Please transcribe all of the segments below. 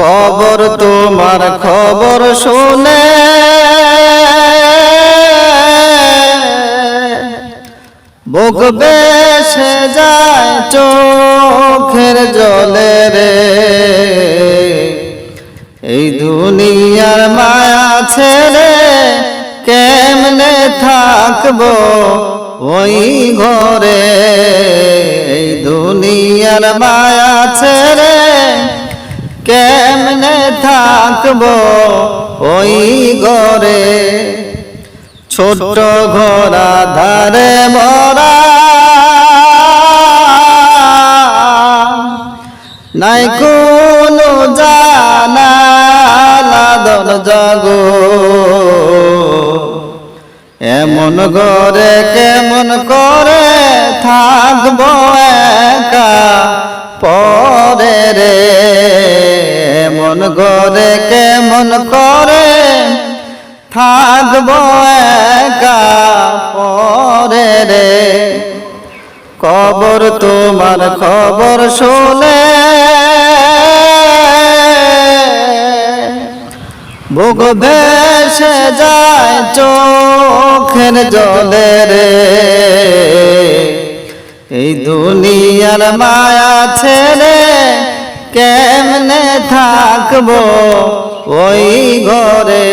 কবর তোমার খবর শুনে। বুক বেসে যায় চোখের জলে রে। এই দুনিয়ার মায়া ছেড়ে কেমনে থাকব ওই ঘরে? এই দুনিয়ার মায়া ছেড়ে থাকব ওই ঘরে। ছোট্ট ঘোড়া ধারে মরা। নাই কোনো জানালাদন জাগো। এমন ঘরে কেমন করে থাকব একা? পরে রে এমন ঘরে কেমন করে থাকব একা পরে রে? কবর তোমার খবর শুনে বুক ভেসে যায় চোখের জলে রে। এই দুনিয়ার মায়া ছেড়ে কেমনে থাকব? ওই ঘরে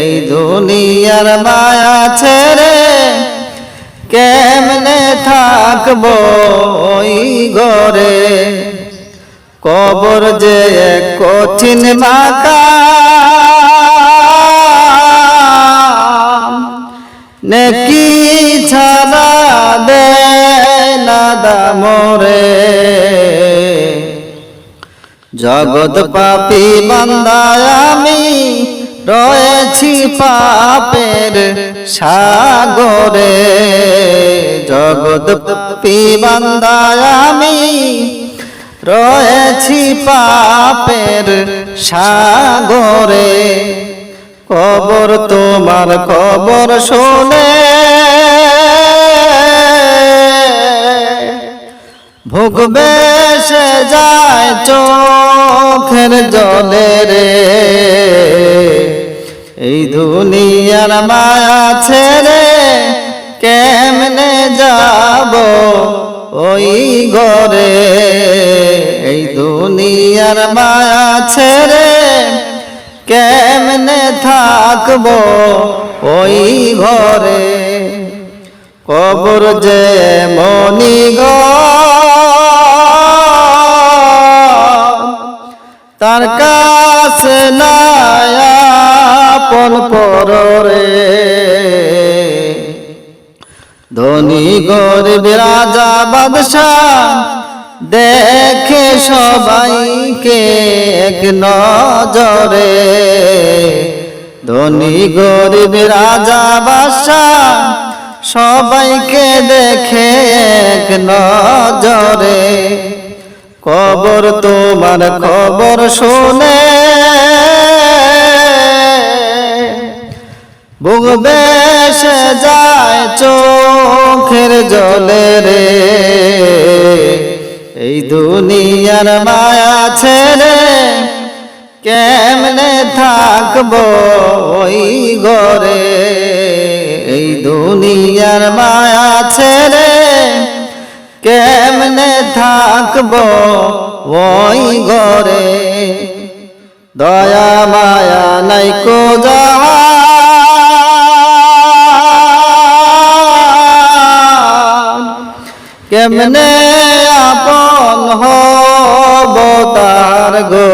এই দুনিয়ার মায়া ছেড়ে কেমনে থাকব? ওই ঘরে কবর যে কঠিন মাকা নেকি ছাড়া দে না দামরে। জগৎ পাপি বান্দায় আমি রয়েছি পাপের সাগরে। জগৎ পাপি বান্দায় আমি রয়েছি পাপের সাগরে। কবর তোমার খবর শোনে। ভোগ বেসে যায় চোখের জলে রে। এই দুনিয়ার মায়া ছেড়ে কেমনে যাব ওই ঘরে? এই দুনিয়ার মায়া ছেড়ে কেমনে থাকব ওই ঘরে? কবর যে মনি তার কাছে নায়াপন পরে ধনী গরিব রাজা বাদশাহ দেখে সবাইকে এক নজরে। ধনী গরিব রাজা বাদশাহ সবাইকে দেখে এক নজরে। কবর তোমার খবর শোনে। বুক বেসে যায় চোখের জলে রে। এই দুনিয়ার মায়া ছেড়ে কেমনে থাকব ওই ঘরে? এই দুনিয়ার মায়া ছেড়ে কেমনে থাকব ওই ঘরে? দয়া, মায়া নাই কো কেমনে আপন হব তার গো?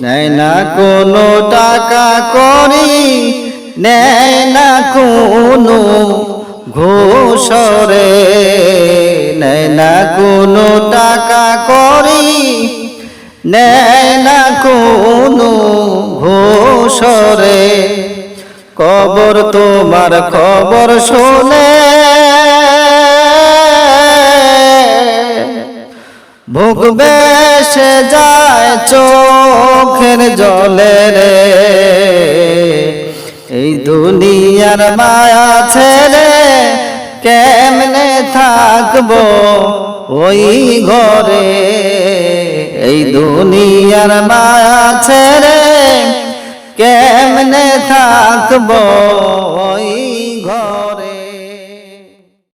নেয় না কোনো টাকা করি, নেয় না কোনো ঘোষরে নেয় না কোনো টাকা করি, নেয় না কোনো ঘোষরে। কবর তোমার খবর শোনে। ভোগ বেসে যায় চোখের জলে রে। এই দুনিয়ার মায়া ছেড়ে কেমনে থাকব? ওই ঘরে এই দুনিয়ার মায়া ছেড়ে কেমনে থাকব? ওই